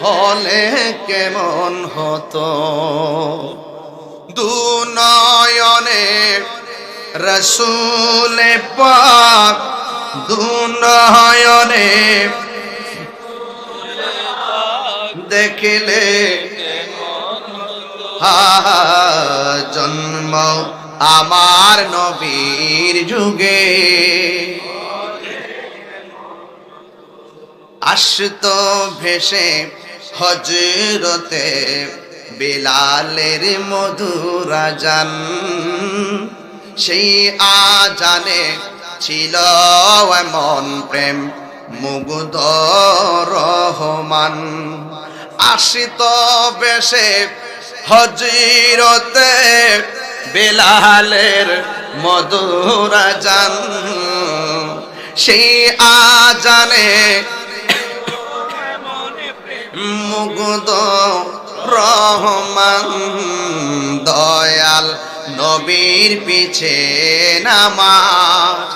হলে কেমন হতো? দুনয়নে রসুলে পাক দুনয়নে দেখিলে জন্ম আমার নবীর যুগে। আসত ভেসে হজরতে বিলালের মধুরা জান সেই আজানে ছিল এমন প্রেম, মুগ্ধ রহমান। আসিত বেশে হজিরতে বেলালের মধুরা জান সেই আজানে মুগ্ধ রহমান দয়াল নবীর পিছে নামাজ।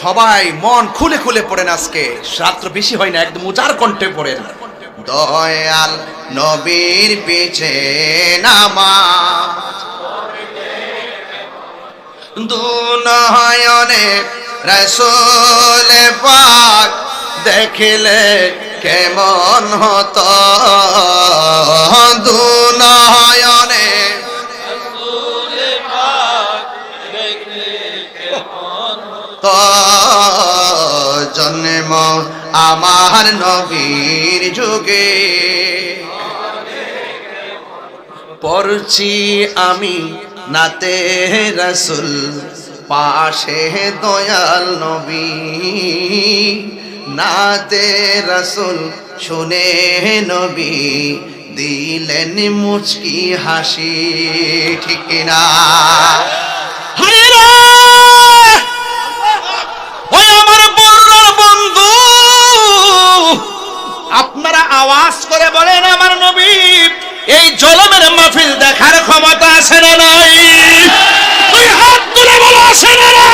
সবাই মন খুলে খুলে পড়েন আজকে। রাত্র বেশি হয় না, একদম উজার কণ্ঠে পড়েন। দয়াল নবীর পিছে নামাজ। দুনয়নে রসুল পাক দেখিলে কেমন হতো? দুনয়নে। জন্ম আমার নবীর যুগে। পড়ছি আমি নাতে রসুল পাশে দয়াল নবী। নাতে রসুল শুনে নবী, দিলেন মুচকি হাসি, ঠিক না আপনারা আওয়াজ করে বলেন আমার নবী, এই দেখার ক্ষমতা আছে না নাই? তুই হাত তুলে বলো, আছে না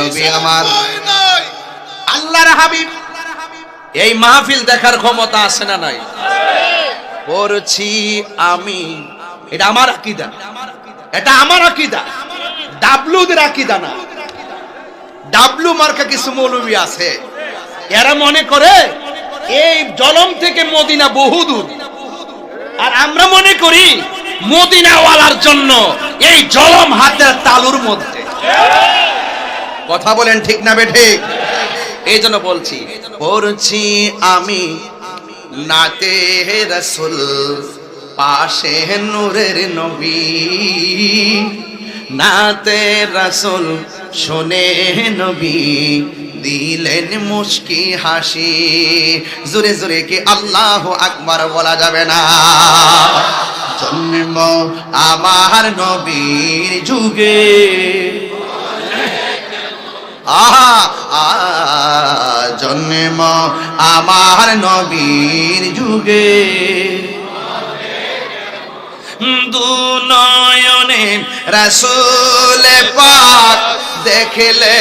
নবী আমার। আল্লাহর হাবিব। এই মাহফিল দেখার ক্ষমতা আছে না নাই? পড়ছি আমি। এটা আমার আকিদা। এটা আমার আকিদা। ডাবলুদের আকিদা না। ডাবলু মার্কা কিছু মৌলবী আছে। এরা মনে করে এই জলম থেকে মদিনা বহুদূর। আর আমরা মনে করি মদিনাওয়ালার জন্য এই জলম হাতের তালুর মধ্যে। কথা বলেন ঠিক না বে ঠিক? এই জন্য বলছি, পড়ছি আমি নাতে রসুল, পাশে নূরের নবী। নাতে রসুল, শোনে নবী, দিলেন মুশকি হাসি। জোরে জোরে কি আল্লাহ আকবার বলা যাবে না? জন্ম আমার নবীর যুগে। আহা জন্ম আমার নবীর যুগে। দুনয়নে রসুল পাক দেখলে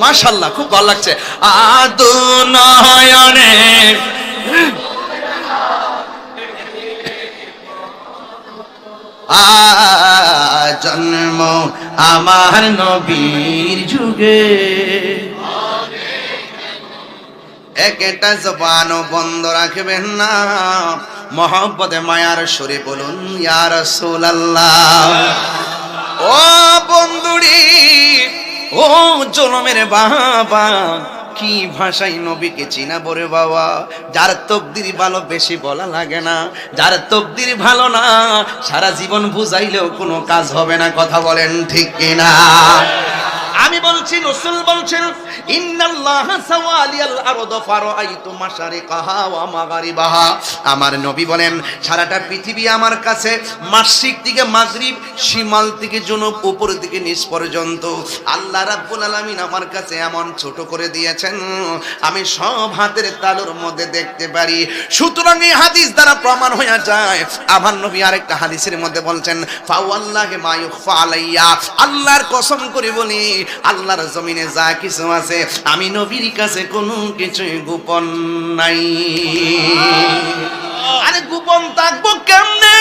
মাশাল্লাহ খুব ভালো লাগছে। আ দুনয়নে জন্ম আমার নবীর যুগে। একটা জবান বন্ধ রাখবেন না। মহব্বতে, মায়ার সরে বলুন, ইয়া রাসূলুল্লাহ। ও বন্ধুরি, ও জনমের বাবা কি ভাষায় নবীকে চিনা বরে বাবা? যার তকদির ভালো বেশি বলা লাগে না। যার তকদির ভালো না, সারা জীবন বুঝাইলেও কোনো কাজ হবে না। কথা বলেন ঠিক কিনা? আমি বলছি, রসুল বলছেন আমার নবী বলেন, সারাটা পৃথিবী আমার কাছে মাসিক দিকে মাগরিব, শিমাল থেকে জনুব, উপর দিকে নিচ পর্যন্ত। আল্লাহ রাব্বুল আলামিন আমার কাছে এমন ছোট করে দিয়েছেন, আমি সব হাতের তালুর মধ্যে দেখতে পারি। সুতরাং এই হাদিস দ্বারা প্রমাণ হয়ে যায়, আমার নবী আরেকটা হাদিসের মধ্যে বলছেন, ফাওয়াল্লাহি মা ইউখফা আলাইয়া। আল্লাহর কসম করে বলি আল্লাহর জমিনে যা কিছু আছে আমি নবীর কাছে কোনো কিছুই গোপন নাই। আরে গোপন থাকব কেমনে?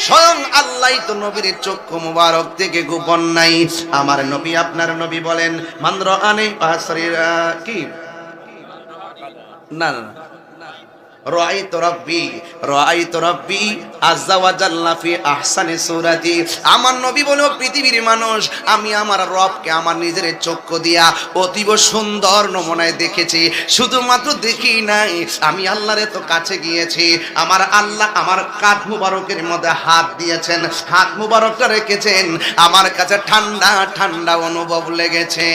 স্বয়ং আল্লাহ তো নবীর চক্ষু মুবারক থেকে গোপন নাই। আমার নবী আপনার নবী বলেন মান্দ্র আনে কি? না না। রাআইত রাব্বি রাআইত রাব্বি আহসানি আমার পৃথিবীর মানুষ, আমি আমার আমার নিজের দিয়া অতীব সুন্দর নমুনায় দেখেছি। শুধুমাত্র দেখি নাই, আমি আল্লাহর এত কাছে গিয়েছি। আমার আল্লাহ আমার কাঁধ মুবারকের মধ্যে হাত দিয়েছেন, হাত মুবারকটা রেখেছেন। আমার কাছে ঠান্ডা ঠান্ডা অনুভব লেগেছে।